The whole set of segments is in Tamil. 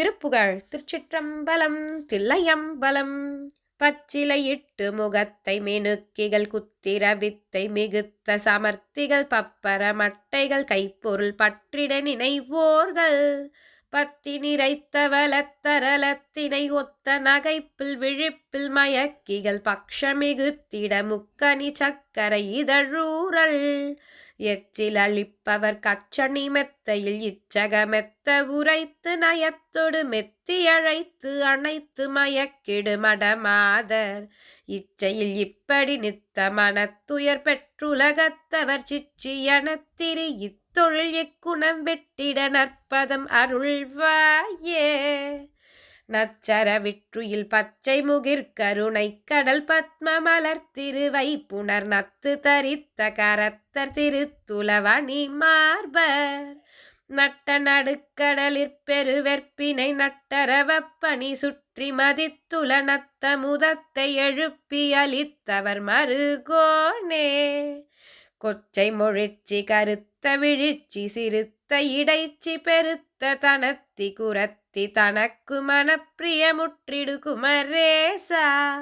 திருப்புகழ் திருச்சிற்றம்பலம் தில்லையம்பலம். பச்சிலையிட்டு முகத்தை மினுக்கிகள் குத்திர வித்தை மிகுத்த சமர்த்திகள் பப்பர மட்டைகள் கைப்பொருள் பற்றிட நினைவோர்கள். பத்தி நிறைத்த வலத்தரலத்தினை ஒத்த நகைப்பில் விழிப்பில் மயக்கிகள் பக்ஷமிகுத்திட முக்கனி சக்கரை இதழூரல் எச்சில் அளிப்பவர் கச்சனி மெத்தையில் இச்சக மெத்த உரைத்து நயத்தொடு மெத்தி அழைத்து அணைத்து மயக்கிடு மடமாதர். இச்சையில் இப்படி நித்த மனத்துயர் பெற்றுலகத்தவர் சிச்சியனத்திரி இத்தொழில் இக்குணம் வெட்டிட நற்பதம் அருள்வாயே. நச்சர விற்றுயில் பச்சை முகிர் கருணை கடல் பத்ம மலர் திருவை புனர் நத்து தரித்த கரத்தர் திருத்துலவணி மார்பர். நட்ட நடுக்கடலிற் பெருவெற்பினை நட்டரவப்பணி சுற்றி மதித்துல நத்த முதத்தை எழுப்பி அளித்தவர் மறுகோனே கொச்சை மொழிச்சி கருத்த விழிச்சி சிறுத்த இடைச்சி பெருத்த தனத்தி குரத்தி தனக்கு மனப்பிரிய முற்றிடு குமரேசா.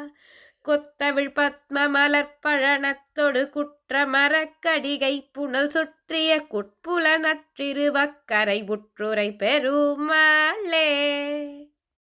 கொத்தவிழ் பத்ம மலர்பழனத்தொடு குற்ற மரக்கடிகை புனல் சுற்றிய குட்புல நற்றிருவக்கரை உற்றுரை பெருமாளே